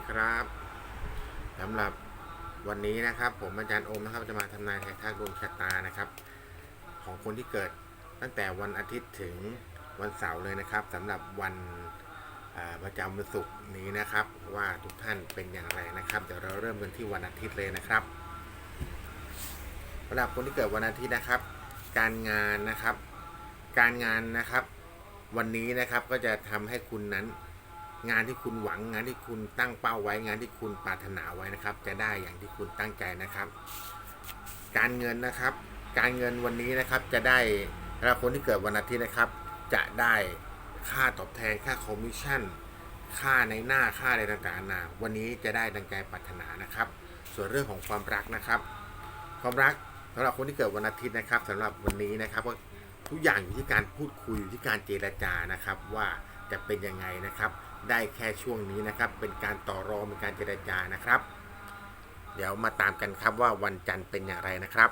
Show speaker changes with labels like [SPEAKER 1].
[SPEAKER 1] ดีครับสำหรับวันนี้นะครับ ผมอาจารย์โอมนะครับจะมาทำนายไทายทักดวงชะตานะครับ ของคนที่เกิดตั้งแต่วันอาทิตย์ถึงวันเสาร์เลยนะครับสำหรับวันประจำวันศุกร์นี้นะครับ ว่าทุกท่านเป็นอย่างไรนะครับเดี๋ยวเราเริ่มกันที่วันอาทิตย์เลยนะครับสำหรับคนที่เกิดวันอาทิตย์นะครับ การงานนะครับ การงานนะครับ วันนี้นะครับก็จะทำให้คุณนั้น งานที่คุณหวังงานที่คุณตั้งเป้าไว้งานที่คุณปรารถนาไว้นะครับ จะได้อย่างที่คุณตั้งใจนะครับ การเงินนะครับ การเงินวันนี้นะครับจะได้สำหรับคนที่เกิดวันอาทิตย์นะครับ จะได้ค่าตอบแทนค่าคอมมิชชั่น ค่าในหน้าค่าอะไรต่างๆนานาวันนี้จะได้ดังใจปรารถนานะครับ ส่วนเรื่องของความรักนะครับ ความรักสำหรับคนที่เกิดวันอาทิตย์นะครับสำหรับวันนี้นะครับก็ทุกอย่างอยู่ที่การพูดคุยอยู่ที่การเจรจานะครับว่า จะเป็นยังไงนะครับ ได้แค่ช่วงนี้นะครับ เป็นการต่อรองเป็นการเจรจานะครับ เดี๋ยวมาตามกันครับว่าวันจันทร์เป็นอย่างไรนะครับ